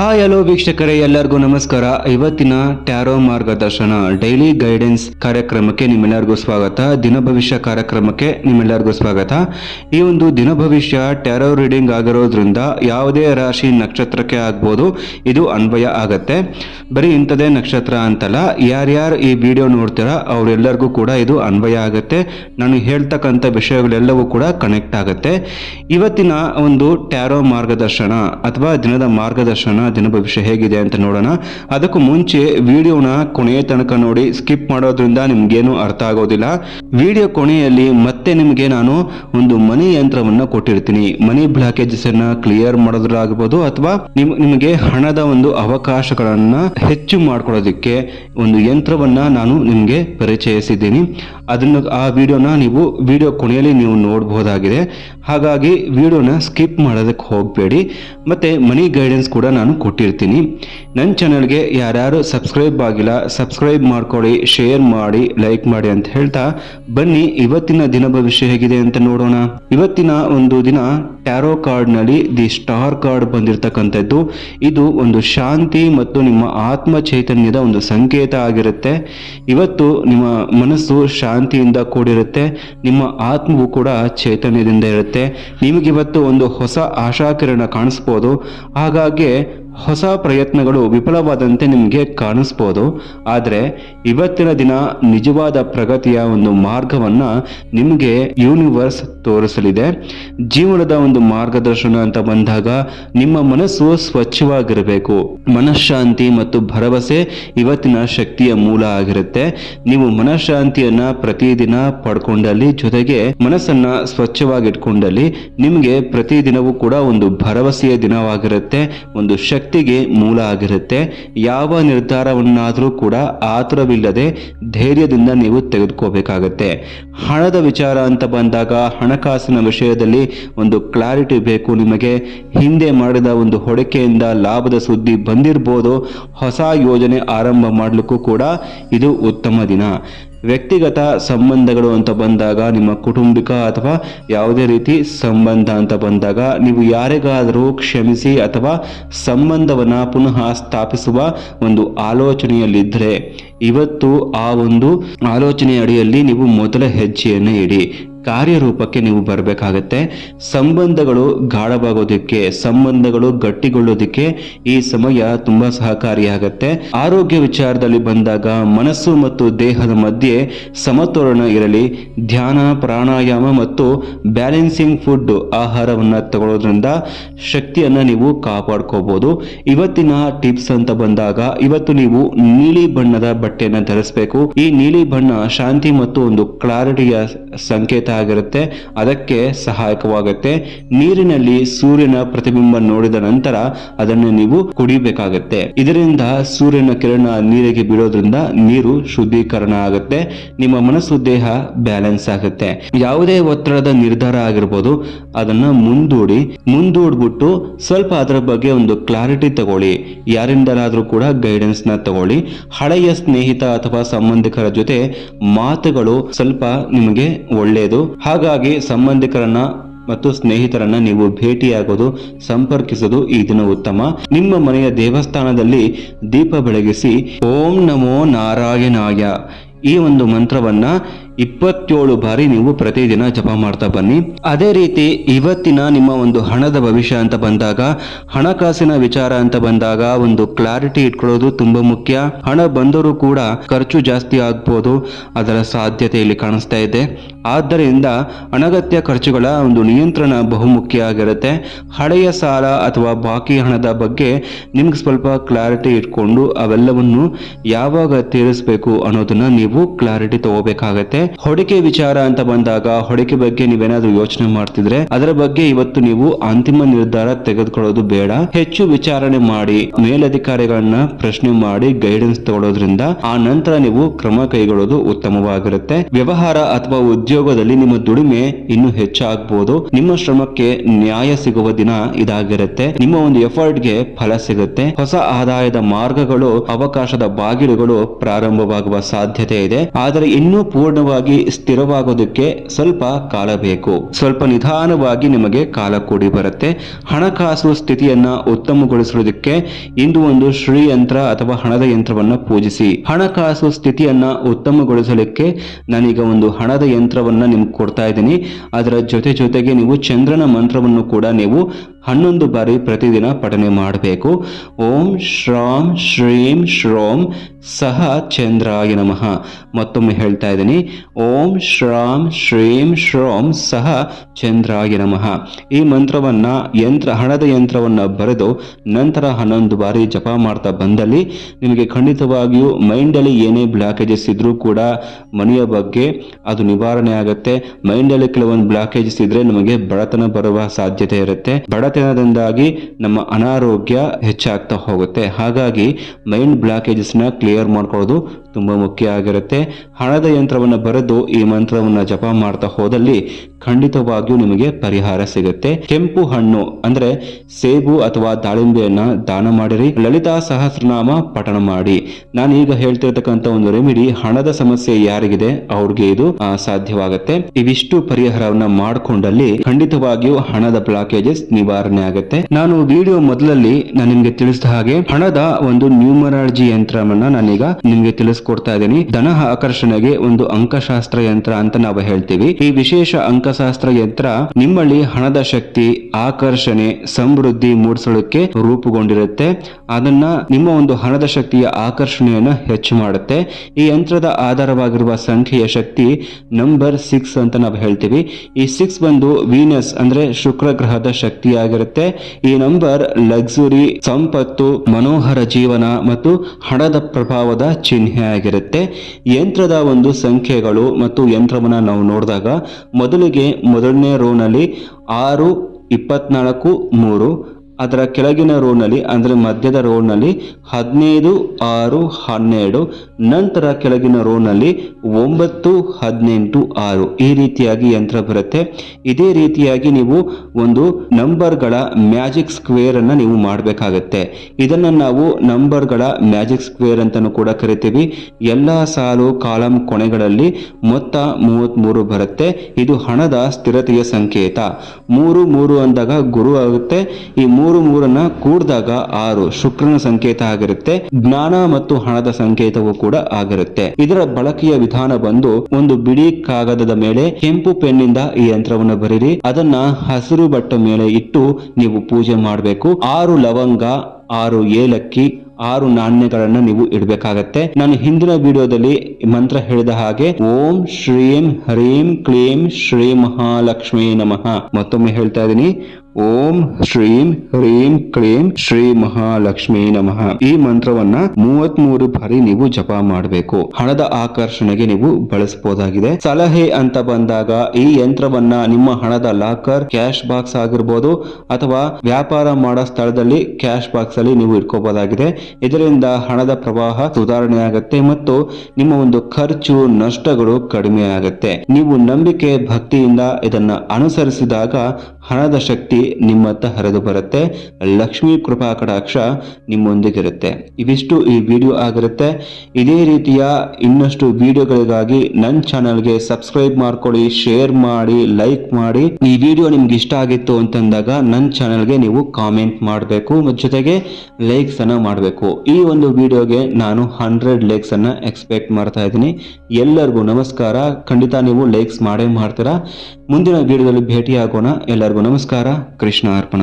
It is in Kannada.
ಹಾಯ್, ಹಲೋ ವೀಕ್ಷಕರೇ, ಎಲ್ಲರಿಗೂ ನಮಸ್ಕಾರ. ಇವತ್ತಿನ ಟ್ಯಾರೋ ಮಾರ್ಗದರ್ಶನ ಡೈಲಿ ಗೈಡೆನ್ಸ್ ಕಾರ್ಯಕ್ರಮಕ್ಕೆ ನಿಮ್ಮೆಲ್ಲರಿಗೂ ಸ್ವಾಗತ. ದಿನ ಭವಿಷ್ಯ ಕಾರ್ಯಕ್ರಮಕ್ಕೆ ನಿಮ್ಮೆಲ್ಲರಿಗೂ ಸ್ವಾಗತ. ಈ ಒಂದು ದಿನ ಭವಿಷ್ಯ ಟ್ಯಾರೋ ರೀಡಿಂಗ್ ಆಗಿರೋದ್ರಿಂದ ಯಾವುದೇ ರಾಶಿ ನಕ್ಷತ್ರಕ್ಕೆ ಆಗ್ಬೋದು. ಇದು ಅನ್ವಯ ಆಗತ್ತೆ. ಬರೀ ಇಂಥದೇ ನಕ್ಷತ್ರ ಅಂತಲ್ಲ, ಯಾರ್ಯಾರು ಈ ವಿಡಿಯೋ ನೋಡ್ತೀರಾ ಅವರೆಲ್ಲರಿಗೂ ಕೂಡ ಇದು ಅನ್ವಯ ಆಗುತ್ತೆ. ನಾನು ಹೇಳ್ತಕ್ಕಂಥ ವಿಷಯಗಳೆಲ್ಲವೂ ಕೂಡ ಕನೆಕ್ಟ್ ಆಗುತ್ತೆ. ಇವತ್ತಿನ ಒಂದು ಟ್ಯಾರೋ ಮಾರ್ಗದರ್ಶನ ಅಥವಾ ದಿನದ ಮಾರ್ಗದರ್ಶನ ದಿನ ಭವಿಷ್ಯ ಹೇಗಿದೆ ಅಂತ ನೋಡೋಣ. ಅದಕ್ಕೂ ಮುಂಚೆ ವಿಡಿಯೋನ ಕೊನೆಯ ತನಕ ನೋಡಿ, ಸ್ಕಿಪ್ ಮಾಡೋದ್ರಿಂದ ನಿಮ್ಗೇನು ಅರ್ಥ ಆಗೋದಿಲ್ಲ. ವಿಡಿಯೋ ಕೊನೆಯಲ್ಲಿ ಮತ್ತೆ ನಿಮಗೆ ನಾನು ಒಂದು ಮನಿ ಯಂತ್ರವನ್ನ ಕೊಟ್ಟಿರ್ತೀನಿ. ಮನಿ ಬ್ಲಾಕೇಜಸ್ ಅನ್ನ ಕ್ಲಿಯರ್ ಮಾಡೋದ್ರಾಗಬಹುದು ಅಥವಾ ನಿಮ್, ನಿಮಗೆ ಹಣದ ಒಂದು ಅವಕಾಶಗಳನ್ನ ಹೆಚ್ಚು ಮಾಡ್ಕೊಳ್ಳೋದಕ್ಕೆ ಒಂದು ಯಂತ್ರವನ್ನ ನಾನು ನಿಮಗೆ ಪರಿಚಯಿಸಿದ್ದೀನಿ. ಅದನ್ನ ಆ ವಿಡಿಯೋನ ನೀವು ವಿಡಿಯೋ ಕೊನೆಯಲ್ಲಿ ನೀವು ನೋಡಬಹುದಾಗಿದೆ ಹಾಗಾಗಿ ವಿಡಿಯೋನ ಸ್ಕಿಪ್ ಮಾಡೋದಕ್ಕೆ ಹೋಗಬೇಡಿ. ಮತ್ತೆ ಮನಿ ಗೈಡೆನ್ಸ್ ಕೂಡ ನಾನು ಕೊಟ್ಟಿರ್ತೀನಿ. ನನ್ನ ಚಾನಲ್ಗೆ ಯಾರ್ಯಾರು ಸಬ್ಸ್ಕ್ರೈಬ್ ಆಗಿಲ್ಲ ಸಬ್ಸ್ಕ್ರೈಬ್ ಮಾಡ್ಕೊಳ್ಳಿ ಶೇರ್ ಮಾಡಿ ಲೈಕ್ ಮಾಡಿ ಅಂತ ಹೇಳ್ತಾ ಬನ್ನಿ. ಇವತ್ತಿನ ದಿನ ಭವಿಷ್ಯ ಹೇಗಿದೆ ಅಂತ ನೋಡೋಣ. ಇವತ್ತಿನ ಒಂದು ದಿನ ಟ್ಯಾರೋ ಕಾರ್ಡ್ನಲ್ಲಿ ದಿ ಸ್ಟಾರ್ ಕಾರ್ಡ್ ಬಂದಿರತಕ್ಕಂಥದ್ದು. ಇದು ಒಂದು ಶಾಂತಿ ಮತ್ತು ನಿಮ್ಮ ಆತ್ಮ ಚೈತನ್ಯದ ಒಂದು ಸಂಕೇತ ಆಗಿರುತ್ತೆ. ಇವತ್ತು ನಿಮ್ಮ ಮನಸ್ಸು ಶಾಂತಿಯಿಂದ ಕೂಡಿರುತ್ತೆ. ನಿಮ್ಮ ಆತ್ಮವು ಕೂಡ ಚೈತನ್ಯದಿಂದ ಇರುತ್ತೆ. ನಿಮಗಿವತ್ತು ಒಂದು ಹೊಸ ಆಶಾಕಿರಣ ಕಾಣಿಸ್ಬೋದು. ಹಾಗಾಗಿ ಹೊಸ ಪ್ರಯತ್ನಗಳು ವಿಫಲವಾದಂತೆ ನಿಮಗೆ ಕಾಣಿಸ್ಬೋದು, ಆದರೆ ಇವತ್ತಿನ ದಿನ ನಿಜವಾದ ಪ್ರಗತಿಯ ಒಂದು ಮಾರ್ಗವನ್ನು ನಿಮಗೆ ಯೂನಿವರ್ಸ್ ತೋರಿಸಲಿದೆ. ಜೀವನದ ಒಂದು ಮಾರ್ಗದರ್ಶನ ಅಂತ ಬಂದಾಗ ನಿಮ್ಮ ಮನಸ್ಸು ಸ್ವಚ್ಛವಾಗಿರಬೇಕು. ಮನಃಶಾಂತಿ ಮತ್ತು ಭರವಸೆ ಇವತ್ತಿನ ಶಕ್ತಿಯ ಮೂಲ ಆಗಿರುತ್ತೆ. ನೀವು ಮನಃಶಾಂತಿಯನ್ನು ಪ್ರತಿದಿನ ಪಡ್ಕೊಂಡಲ್ಲಿ ಜೊತೆಗೆ ಮನಸ್ಸನ್ನ ಸ್ವಚ್ಛವಾಗಿಟ್ಕೊಂಡಲ್ಲಿ ನಿಮಗೆ ಪ್ರತಿದಿನವೂ ಕೂಡ ಒಂದು ಭರವಸೆಯ ದಿನವಾಗಿರುತ್ತೆ, ಒಂದು ಶಕ್ತಿಗೆ ಮೂಲ ಆಗಿರುತ್ತೆ. ಯಾವ ನಿರ್ಧಾರವನ್ನಾದರೂ ಕೂಡ ಆತುರವಿಲ್ಲದೆ ಧೈರ್ಯದಿಂದ ನೀವು ತೆಗೆದುಕೋಬೇಕಾಗತ್ತೆ. ಹಣದ ವಿಚಾರ ಅಂತ ಬಂದಾಗ ಹಣಕಾಸಿನ ವಿಷಯದಲ್ಲಿ ಒಂದು ಕ್ಲಾರಿಟಿ ಬೇಕು ನಿಮಗೆ. ಹಿಂದೆ ಮಾಡಿದ ಒಂದು ಹೊಡೆಕೆಯಿಂದ ಲಾಭದ ಸುದ್ದಿ ಬಂದಿರ್ಬೋದು. ಹೊಸ ಯೋಜನೆ ಆರಂಭ ಮಾಡಲಿಕ್ಕೂ ಕೂಡ ಇದು ಉತ್ತಮ ದಿನ. ವ್ಯಕ್ತಿಗತ ಸಂಬಂಧಗಳು ಅಂತ ಬಂದಾಗ, ನಿಮ್ಮ ಕುಟುಂಬಿಕ ಅಥವಾ ಯಾವುದೇ ರೀತಿ ಸಂಬಂಧ ಅಂತ ಬಂದಾಗ, ನೀವು ಯಾರಿಗಾದರೂ ಕ್ಷಮಿಸಿ ಅಥವಾ ಸಂಬಂಧವನ್ನು ಪುನಃ ಸ್ಥಾಪಿಸುವ ಒಂದು ಆಲೋಚನೆಯಲ್ಲಿದ್ದರೆ, ಇವತ್ತು ಆ ಒಂದು ಆಲೋಚನೆಯ ಅಡಿಯಲ್ಲಿ ನೀವು ಮೊದಲ ಹೆಜ್ಜೆಯನ್ನು ಇಡಿ. ಕಾರ್ಯರೂಪಕ್ಕೆ ನೀವು ಬರಬೇಕಾಗತ್ತೆ. ಸಂಬಂಧಗಳು ಗಾಢವಾಗೋದಕ್ಕೆ, ಸಂಬಂಧಗಳು ಗಟ್ಟಿಗೊಳ್ಳೋದಕ್ಕೆ ಈ ಸಮಯ ತುಂಬಾ ಸಹಕಾರಿಯಾಗತ್ತೆ. ಆರೋಗ್ಯ ವಿಚಾರದಲ್ಲಿ ಬಂದಾಗ ಮನಸ್ಸು ಮತ್ತು ದೇಹದ ಮಧ್ಯೆ ಸಮತೋಲನ ಇರಲಿ. ಧ್ಯಾನ, ಪ್ರಾಣಾಯಾಮ ಮತ್ತು ಬ್ಯಾಲೆನ್ಸಿಂಗ್ ಫುಡ್ ಆಹಾರವನ್ನ ತಗೊಳ್ಳೋದ್ರಿಂದ ಶಕ್ತಿಯನ್ನ ನೀವು ಕಾಪಾಡ್ಕೋಬಹುದು ಇವತ್ತಿನ ಟಿಪ್ಸ್ ಅಂತ ಬಂದಾಗ ಇವತ್ತು ನೀವು ನೀಲಿ ಬಣ್ಣದ ಬಟ್ಟೆಯನ್ನು ಧರಿಸಬೇಕು. ಈ ನೀಲಿ ಬಣ್ಣ ಶಾಂತಿ ಮತ್ತು ಒಂದು ಕ್ಲಾರಿಟಿಯ ಸಂಕೇತ ಆಗಿರುತ್ತೆ. ಅದಕ್ಕೆ ಸಹಾಯಕವಾಗುತ್ತೆ. ನೀರಿನಲ್ಲಿ ಸೂರ್ಯನ ಪ್ರತಿಬಿಂಬ ನೋಡಿದ ನಂತರ ಅದನ್ನು ನೀವು ಕುಡಿಬೇಕಾಗತ್ತೆ. ಇದರಿಂದ ಸೂರ್ಯನ ಕಿರಣ ನೀರಿಗೆ ಬೀಳೋದ್ರಿಂದ ನೀರು ಶುದ್ಧೀಕರಣ ಆಗುತ್ತೆ. ನಿಮ್ಮ ಮನಸ್ಸು ದೇಹ ಬ್ಯಾಲೆನ್ಸ್ ಆಗುತ್ತೆ. ಯಾವುದೇ ಒತ್ತಡದ ನಿರ್ಧಾರ ಆಗಿರ್ಬೋದು, ಅದನ್ನ ಮುಂದೂಡಿ, ಮುಂದೂಡ್ಬಿಟ್ಟು ಸ್ವಲ್ಪ ಅದರ ಬಗ್ಗೆ ಒಂದು ಕ್ಲಾರಿಟಿ ತಗೊಳ್ಳಿ. ಯಾರಿಂದಲಾದ್ರೂ ಕೂಡ ಗೈಡೆನ್ಸ್ನ ತಗೊಳ್ಳಿ. ಹಳೆಯ ಸ್ನೇಹಿತ ಅಥವಾ ಸಂಬಂಧಿಕರ ಜೊತೆ ಮಾತುಗಳು ಸ್ವಲ್ಪ ನಿಮಗೆ ಒಳ್ಳೆಯದು. ಹಾಗಾಗಿ ಸಂಬಂಧಿಕರನ್ನ ಮತ್ತು ಸ್ನೇಹಿತರನ್ನ ನೀವು ಭೇಟಿಯಾಗೋದು, ಸಂಪರ್ಕಿಸೋದು ಈ ದಿನ ಉತ್ತಮ. ನಿಮ್ಮ ಮನೆಯ ದೇವಸ್ಥಾನದಲ್ಲಿ ದೀಪ ಬೆಳಗಿಸಿ ಓಂ ನಮೋ ನಾರಾಯಣಾಯ ಈ ಒಂದು ಮಂತ್ರವನ್ನ ಇಪ್ಪತ್ತೇಳು ಬಾರಿ ನೀವು ಪ್ರತಿದಿನ ಜಪ ಮಾಡ್ತಾ ಬನ್ನಿ. ಅದೇ ರೀತಿ ಇವತ್ತಿನ ನಿಮ್ಮ ಒಂದು ಹಣದ ಭವಿಷ್ಯ ಅಂತ ಬಂದಾಗ, ಹಣಕಾಸಿನ ವಿಚಾರ ಅಂತ ಬಂದಾಗ ಒಂದು ಕ್ಲಾರಿಟಿ ಇಟ್ಕೊಳ್ಳೋದು ತುಂಬಾ ಮುಖ್ಯ. ಹಣ ಬಂದರೂ ಕೂಡ ಖರ್ಚು ಜಾಸ್ತಿ ಆಗ್ಬೋದು, ಅದರ ಸಾಧ್ಯತೆ ಇಲ್ಲಿ ಕಾಣಿಸ್ತಾ ಇದೆ. ಆದ್ದರಿಂದ ಅನಗತ್ಯ ಖರ್ಚುಗಳ ಒಂದು ನಿಯಂತ್ರಣ ಬಹುಮುಖ್ಯ ಆಗಿರುತ್ತೆ. ಹಳೆಯ ಸಾಲ ಅಥವಾ ಬಾಕಿ ಹಣದ ಬಗ್ಗೆ ನಿಮ್ಗೆ ಸ್ವಲ್ಪ ಕ್ಲಾರಿಟಿ ಇಟ್ಕೊಂಡು ಅವೆಲ್ಲವನ್ನು ಯಾವಾಗ ತೀರಿಸಬೇಕು ಅನ್ನೋದನ್ನ ನೀವು ಕ್ಲಾರಿಟಿ ತಗೋಬೇಕಾಗತ್ತೆ. ಹೊಡಿಕೆ ವಿಚಾರ ಅಂತ ಬಂದಾಗ ಹೊಡಿಕೆ ಬಗ್ಗೆ ನೀವೇನಾದ್ರೂ ಯೋಚನೆ ಮಾಡ್ತಿದ್ರೆ ಅದರ ಬಗ್ಗೆ ಇವತ್ತು ನೀವು ಅಂತಿಮ ನಿರ್ಧಾರ ತೆಗೆದುಕೊಳ್ಳೋದು ಬೇಡ. ಹೆಚ್ಚು ವಿಚಾರಣೆ ಮಾಡಿ, ಮೇಲಧಿಕಾರಿಗಳನ್ನ ಪ್ರಶ್ನೆ ಮಾಡಿ ಗೈಡೆನ್ಸ್ ತಗೊಳ್ಳೋದ್ರಿಂದ ಆ ನಂತರ ನೀವು ಕ್ರಮ ಕೈಗೊಳ್ಳೋದು ಉತ್ತಮವಾಗಿರುತ್ತೆ. ವ್ಯವಹಾರ ಅಥವಾ ಉದ್ಯೋಗದಲ್ಲಿ ನಿಮ್ಮ ದುಡಿಮೆ ಇನ್ನು ಹೆಚ್ಚಾಗಬಹುದು ನಿಮ್ಮ ಶ್ರಮಕ್ಕೆ ನ್ಯಾಯ ಸಿಗುವ ದಿನ ಇದಾಗಿರುತ್ತೆ. ನಿಮ್ಮ ಒಂದು ಎಫರ್ಟ್ಗೆ ಫಲ ಸಿಗುತ್ತೆ. ಹೊಸ ಆದಾಯದ ಮಾರ್ಗಗಳು, ಅವಕಾಶದ ಬಾಗಿಲುಗಳು ಪ್ರಾರಂಭವಾಗುವ ಸಾಧ್ಯತೆ ಇದೆ. ಆದರೆ ಇನ್ನೂ ಪೂರ್ಣವಾಗಿ ಸಂಪೂರ್ಣವಾಗಿ ಸ್ಥಿರವಾಗೋದಕ್ಕೆ ಸ್ವಲ್ಪ ಕಾಲ ಬೇಕು. ಸ್ವಲ್ಪ ನಿಧಾನವಾಗಿ ನಿಮಗೆ ಕಾಲ ಕೂಡಿ ಬರುತ್ತೆ. ಹಣಕಾಸು ಸ್ಥಿತಿಯನ್ನ ಉತ್ತಮಗೊಳಿಸುವುದಕ್ಕೆ ಇಂದು ಒಂದು ಶ್ರೀಯಂತ್ರ ಅಥವಾ ಹಣದ ಯಂತ್ರವನ್ನ ಪೂಜಿಸಿ. ಹಣಕಾಸು ಸ್ಥಿತಿಯನ್ನ ಉತ್ತಮಗೊಳಿಸಲಿಕ್ಕೆ ನಾನೀಗ ಒಂದು ಹಣದ ಯಂತ್ರವನ್ನ ನಿಮ್ಗೆ ಕೊಡ್ತಾ ಇದ್ದೀನಿ. ಅದರ ಜೊತೆ ಜೊತೆಗೆ ನೀವು ಚಂದ್ರನ ಮಂತ್ರವನ್ನು ಕೂಡ ನೀವು ಹನ್ನೊಂದು ಬಾರಿ ಪ್ರತಿದಿನ ಪಠನೆ ಮಾಡಬೇಕು. ಓಂ ಶ್ರಾಂ ಶ್ರೀಂ ಶ್ರೋಂ ಸಹ ಚಂದ್ರಾಯ ನಮಃ. ಮತ್ತೊಮ್ಮೆ ಹೇಳ್ತಾ ಇದ್ದೀನಿ. ಓಂ ಶ್ರಾಂ ಶ್ರೀಂ ಶ್ರೋಂ ಸಹ ಚಂದ್ರಾಯ ನಮಃ. ಈ ಮಂತ್ರವನ್ನು ಯಂತ್ರ, ಹಣದ ಯಂತ್ರವನ್ನು ಬರೆದು ನಂತರ ಹನ್ನೊಂದು ಬಾರಿ ಜಪ ಮಾಡ್ತಾ ಬಂದಲ್ಲಿ ನಿಮಗೆ ಖಂಡಿತವಾಗಿಯೂ ಮೈಂಡಲ್ಲಿ ಏನೇ ಬ್ಲಾಕೇಜಸ್ ಇದ್ದರೂ ಕೂಡ ಮನೆಯ ಬಗ್ಗೆ ಅದು ನಿವಾರಣೆ ಆಗುತ್ತೆ. ಮೈಂಡಲ್ಲಿ ಕೆಲವೊಂದು ಬ್ಲಾಕೇಜಸ್ ಇದ್ದರೆ ನಮಗೆ ಬಡತನ ಬರುವ ಸಾಧ್ಯತೆ ಇರುತ್ತೆ. ಬಡತನದಿಂದಾಗಿ ನಮ್ಮ ಅನಾರೋಗ್ಯ ಹೆಚ್ಚಾಗ್ತಾ ಹೋಗುತ್ತೆ. ಹಾಗಾಗಿ ಮೈಂಡ್ ಬ್ಲಾಕೇಜಸ್ನ ಕ್ಲಿಯರ್ ಮಾಡ್ಕೊಳ್ಳೋದು ತುಂಬ ಮುಖ್ಯ ಆಗಿರುತ್ತೆ. ಹಣದ ಯಂತ್ರವನ್ನು ಬರೆದು ಈ ಮಂತ್ರವನ್ನ ಜಪ ಮಾಡ್ತಾ ಹೋದಲ್ಲಿ ಖಂಡಿತವಾಗಿಯೂ ನಿಮಗೆ ಪರಿಹಾರ ಸಿಗುತ್ತೆ. ಕೆಂಪು ಹಣ್ಣು ಅಂದ್ರೆ ಸೇಬು ಅಥವಾ ದಾಳಿಂಬೆಯನ್ನ ದಾನ ಮಾಡಿರಿ. ಲಲಿತಾ ಸಹಸ್ರನಾಮ ಪಠಣ ಮಾಡಿ. ನಾನು ಈಗ ಹೇಳ್ತಿರ್ತಕ್ಕಂಥ ಒಂದು ರೆಮಿಡಿ, ಹಣದ ಸಮಸ್ಯೆ ಯಾರಿಗಿದೆ? ಅವ್ರಿಗೆ ಇದು ಸಾಧ್ಯವಾಗುತ್ತೆ. ಇವಿಷ್ಟು ಪರಿಹಾರವನ್ನ ಮಾಡಿಕೊಂಡಲ್ಲಿ ಖಂಡಿತವಾಗಿಯೂ ಹಣದ ಬ್ಲಾಕೇಜಸ್ ನಿವಾರಣೆ ಆಗುತ್ತೆ. ನಾನು ವಿಡಿಯೋ ಮೊದಲಲ್ಲಿ ನಾನು ನಿಮ್ಗೆ ತಿಳಿಸಿದ ಹಾಗೆ ಹಣದ ಒಂದು ನ್ಯೂಮರಾಲಜಿ ಯಂತ್ರವನ್ನ ನಾನೀಗ ನಿಮ್ಗೆ ತಿಳಿಸ್ಕೊಡ್ತಾ ಇದ್ದೀನಿ. ಧನ ಆಕರ್ಷಣೆಗೆ ಒಂದು ಅಂಕಶಾಸ್ತ್ರ ಯಂತ್ರ ಅಂತ ನಾವು ಹೇಳ್ತೀವಿ. ಈ ವಿಶೇಷ ಅಂಕಶಾಸ್ತ್ರ ಯಂತ್ರ ನಿಮ್ಮಲ್ಲಿ ಹಣದ ಶಕ್ತಿ, ಆಕರ್ಷಣೆ, ಸಮೃದ್ಧಿ ಮೂಡಿಸಲಿಕ್ಕೆ ರೂಪುಗೊಂಡಿರುತ್ತೆ. ಅದನ್ನ ನಿಮ್ಮ ಒಂದು ಹಣದ ಶಕ್ತಿಯ ಆಕರ್ಷಣೆಯನ್ನು ಹೆಚ್ಚು ಮಾಡುತ್ತೆ. ಈ ಯಂತ್ರದ ಆಧಾರವಾಗಿರುವ ಸಂಖ್ಯೆಯ ಶಕ್ತಿ ನಂಬರ್ ಸಿಕ್ಸ್ ಅಂತ ನಾವು ಹೇಳ್ತೀವಿ. ಈ ಸಿಕ್ಸ್ ಬಂದು ವೀನಸ್ ಅಂದ್ರೆ ಶುಕ್ರ ಗ್ರಹದ ಶಕ್ತಿಯಾಗಿರುತ್ತೆ. ಈ ನಂಬರ್ ಲಕ್ಸುರಿ ಸಂಪತ್ತು, ಮನೋಹರ ಜೀವನ ಮತ್ತು ಹಣದ ಪ್ರಭಾವದ ಚಿಹ್ನೆ ಆಗಿರುತ್ತೆ ಯಂತ್ರದ ಒಂದು ಸಂಖ್ಯೆಗಳು ಮತ್ತು ಯಂತ್ರವನ್ನು ನಾವು ನೋಡಿದಾಗ ಮೊದಲಿಗೆ ಮೊದಲನೇ ರೋನಲ್ಲಿ ಆರು ಇಪ್ಪತ್ನಾಲ್ಕು ಮೂರು. ಅದರ ಕೆಳಗಿನ ರೋನಲ್ಲಿ, ಅಂದರೆ ಮಧ್ಯದ ರೋನಲ್ಲಿ ಹದಿನೈದು, ಆರು, ಹನ್ನೆರಡು, ನಂತರ ಕೆಳಗಿನ ರೋನಲ್ಲಿ ಒಂಬತ್ತು, ಹದಿನೆಂಟು, ಆರು. ಈ ರೀತಿಯಾಗಿ ಯಂತ್ರ ಬರುತ್ತೆ. ಇದೇ ರೀತಿಯಾಗಿ ನೀವು ಒಂದು ನಂಬರ್ಗಳ ಮ್ಯಾಜಿಕ್ ಸ್ಕ್ವೇರ್ ಅನ್ನ ನೀವು ಮಾಡಬೇಕಾಗತ್ತೆ. ಇದನ್ನ ನಾವು ನಂಬರ್ಗಳ ಮ್ಯಾಜಿಕ್ ಸ್ಕ್ವೇರ್ ಅಂತಲೂ ಕೂಡ ಕರಿತೀವಿ. ಎಲ್ಲ ಸಾಲು, ಕಾಲಂ, ಕೊನೆಗಳಲ್ಲಿ ಮೊತ್ತ ಮೂವತ್ತ್ಮೂರು ಬರುತ್ತೆ. ಇದು ಹಣದ ಸ್ಥಿರತೆಯ ಸಂಕೇತ. ಮೂರು ಮೂರು ಅಂದಾಗ ಗುರು ಆಗುತ್ತೆ. ಈ ಮೂರು ಮೂರನ್ನ ಕೂಡಿದಾಗ ಆರು ಶುಕ್ರನ ಸಂಕೇತ ಆಗಿರುತ್ತೆ, ಜ್ಞಾನ ಮತ್ತು ಹಣದ ಸಂಕೇತವೂ ಕೂಡ ಆಗಿರುತ್ತೆ. ಇದರ ಬಳಕೆಯ ವಿಧಾನ ಬಂದು ಒಂದು ಬಿಡಿ ಕಾಗದದ ಮೇಲೆ ಕೆಂಪು ಪೆನ್ನಿಂದ ಈ ಯಂತ್ರವನ್ನು ಬರೀರಿ. ಅದನ್ನ ಹಸಿರು ಬಟ್ಟೆ ಮೇಲೆ ಇಟ್ಟು ನೀವು ಪೂಜೆ ಮಾಡಬೇಕು. ಆರು ಲವಂಗ, ಆರು ಏಲಕ್ಕಿ, ಆರು ನಾಣ್ಯಗಳನ್ನ ನೀವು ಇಡಬೇಕಾಗತ್ತೆ. ನಾನು ಹಿಂದಿನ ವಿಡಿಯೋದಲ್ಲಿ ಮಂತ್ರ ಹೇಳಿದ ಹಾಗೆ, ಓಂ ಶ್ರೀಂ ಹ್ರೀಂ ಕ್ಲೀಂ ಶ್ರೀ ಮಹಾಲಕ್ಷ್ಮೀ ನಮಃ. ಮತ್ತೊಮ್ಮೆ ಹೇಳ್ತಾ ಇದ್ದೀನಿ. ಓಂ ಶ್ರೀಂ ಹ್ರೀಂ ಕ್ಲೀಂ ಶ್ರೀ ಮಹಾಲಕ್ಷ್ಮೀ ನಮಃ. ಈ ಮಂತ್ರವನ್ನ ಮೂವತ್ಮೂರು ಬಾರಿ ನೀವು ಜಪ ಮಾಡಬೇಕು. ಹಣದ ಆಕರ್ಷಣೆಗೆ ನೀವು ಬಳಸಬಹುದಾಗಿದೆ. ಸಲಹೆ ಅಂತ ಬಂದಾಗ ಈ ಯಂತ್ರವನ್ನ ನಿಮ್ಮ ಹಣದ ಲಾಕರ್, ಕ್ಯಾಶ್ ಬಾಕ್ಸ್ ಆಗಿರ್ಬೋದು ಅಥವಾ ವ್ಯಾಪಾರ ಮಾಡೋ ಸ್ಥಳದಲ್ಲಿ ಕ್ಯಾಶ್ ಬಾಕ್ಸ್ ಅಲ್ಲಿ ನೀವು ಇಟ್ಕೋಬಹುದಾಗಿದೆ. ಇದರಿಂದ ಹಣದ ಪ್ರವಾಹ ಸುಧಾರಣೆ ಆಗುತ್ತೆ ಮತ್ತು ನಿಮ್ಮ ಒಂದು ಖರ್ಚು, ನಷ್ಟಗಳು ಕಡಿಮೆ ಆಗುತ್ತೆ. ನೀವು ನಂಬಿಕೆ, ಭಕ್ತಿಯಿಂದ ಇದನ್ನ ಅನುಸರಿಸಿದಾಗ ಹಣದ ಶಕ್ತಿ ನಿಮ್ಮತ್ತ ಹರಿದು ಬರುತ್ತೆ, ಲಕ್ಷ್ಮೀ ಕೃಪಾ ಕಟಾಕ್ಷ ನಿಮ್ಮೊಂದಿಗಿರುತ್ತೆ. ಇವಿಷ್ಟು ಈ ವಿಡಿಯೋ ಆಗಿರುತ್ತೆ. ಇದೇ ರೀತಿಯ ಇನ್ನಷ್ಟು ವಿಡಿಯೋಗಳಿಗಾಗಿ ನನ್ನ ಚಾನಲ್ಗೆ ಸಬ್ಸ್ಕ್ರೈಬ್ ಮಾಡ್ಕೊಳ್ಳಿ, ಶೇರ್ ಮಾಡಿ, ಲೈಕ್ ಮಾಡಿ. ಈ ವಿಡಿಯೋ ನಿಮ್ಗೆ ಇಷ್ಟ ಆಗಿತ್ತು ಅಂತಂದಾಗ ನನ್ನ ಚಾನಲ್ಗೆ ನೀವು ಕಾಮೆಂಟ್ ಮಾಡಬೇಕು ಜೊತೆಗೆ ಲೈಕ್ಸ್ ಅನ್ನ ಮಾಡಬೇಕು. ಈ ಒಂದು ವಿಡಿಯೋಗೆ ನಾನು ಹಂಡ್ರೆಡ್ ಲೈಕ್ಸ್ ಅನ್ನ ಎಕ್ಸ್ಪೆಕ್ಟ್ ಮಾಡ್ತಾ ಇದ್ದೀನಿ. ಎಲ್ಲರಿಗೂ ನಮಸ್ಕಾರ. ಖಂಡಿತ ನೀವು ಲೈಕ್ಸ್ ಮಾಡೇ ಮಾಡ್ತೀರಾ. ಮುಂದಿನ ವಿಡಿಯೋದಲ್ಲಿ ಭೇಟಿಯಾಗೋಣ. ಎಲ್ಲರಿಗೂ ನಮಸ್ಕಾರ. ಕೃಷ್ಣ ಅರ್ಪಣ